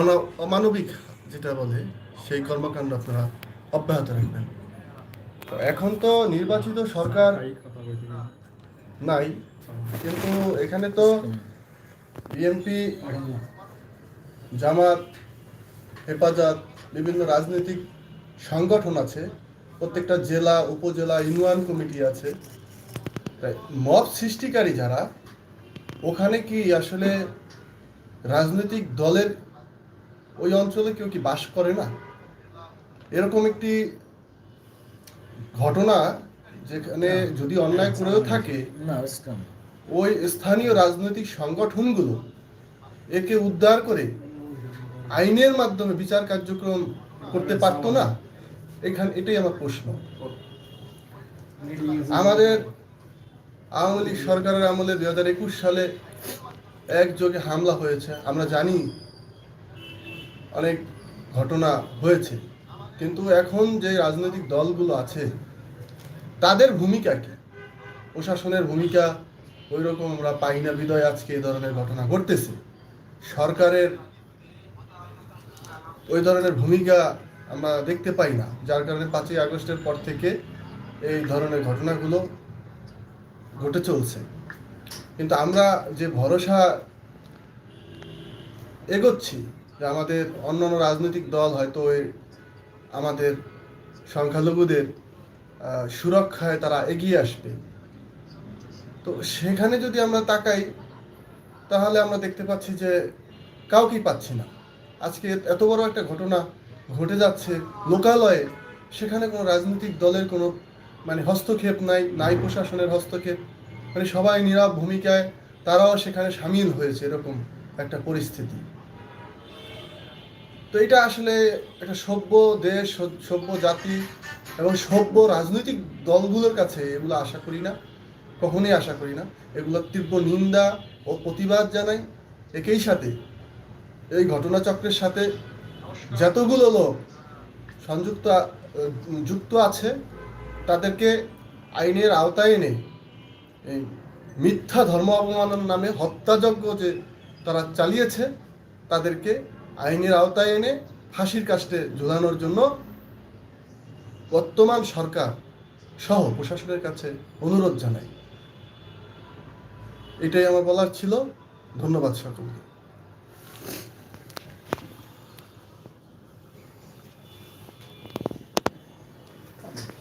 অনা- অমানবিক যেটা বলে, সেই কর্মকাণ্ড আপনারা অব্যাহত রাখবেন। তো এখন তো নির্বাচিত সরকার নাই, কিন্তু এখানে তো বিএনপি, জামাত, হেফাজত, বিভিন্ন রাজনৈতিক সংগঠন আছে, প্রত্যেকটা জেলা, উপজেলা, ইউনিয়ন কমিটি আছে। তাই মব সৃষ্টিকারী যারা, ওখানে কি আসলে রাজনৈতিক দলের ওই অঞ্চলে কেউ কি বাস করে না? এরকম একটি ঘটনা যেখানে যদি অন্যায় করেও থাকে ওই স্থানীয় রাজনৈতিক সংগঠনগুলো একে উদ্ধার করে আইনের মাধ্যমে বিচার কার্যক্রম করতে পারতো না? এখানে এটাই আমার প্রশ্ন। আমাদের আওয়ামী লীগ সরকারের আমলে দুই হাজার একুশ সালে একযোগে হামলা হয়েছে। আমরা জানি অনেক ঘটনা হয়েছে। কিন্তু এখন যে রাজনৈতিক দলগুলো আছে, তাদের ভূমিকা কি? প্রশাসনের ভূমিকা ওই রকম আমরা পাই না। বিদয়, আজকে এই ধরনের ঘটনা ঘটতেছে। সরকারের ওই ধরনের ভূমিকা আমরা দেখতে পাই না। যার কারণে পাঁচই আগস্টের পর থেকে এই ধরনের ঘটনাগুলো ঘটে চলছে। কিন্তু আমরা যে ভরসা এগোচ্ছি যে আমাদের অন্যান্য রাজনৈতিক দল হয়তো ওই আমাদের সংখ্যালঘুদের সুরক্ষায় তারা এগিয়ে আসবে। তো সেখানে যদি আমরা তাকাই, তাহলে আমরা দেখতে পাচ্ছি যে কাউকেই পাচ্ছি না। আজকে এত বড় একটা ঘটনা ঘটে যাচ্ছে লোকালয়ে, সেখানে কোনো রাজনৈতিক দলের কোনো মানে হস্তক্ষেপ নাই নাই প্রশাসনের হস্তক্ষেপ। মানে সবাই নীরব ভূমিকায়, তারাও সেখানে সামিল হয়েছে এরকম একটা পরিস্থিতি। তো এটা আসলে একটা সভ্য দেশ সভ্য জাতি এবং সভ্য রাজনৈতিক দলগুলোর কাছে এগুলো আশা করি না, কখনোই আশা করি না। এগুলোর তীব্র নিন্দা ও প্রতিবাদ জানাই একই সাথে। এই ঘটনাচক্রের সাথে যতগুলো লোক সংযুক্ত যুক্ত আছে, তাদেরকে আইনের আওতায় এনে এই মিথ্যা ধর্ম অবমাননার নামে হত্যাযজ্ঞ যে তারা চালিয়েছে, তাদেরকে আইনের আওতায় এনে ফাঁসির কাস্টে ঝুলানোর জন্য বর্তমান সরকার সহ প্রশাসনের কাছে অনুরোধ জানাই। এটাই আমার বলার ছিল। ধন্যবাদ সকলকে।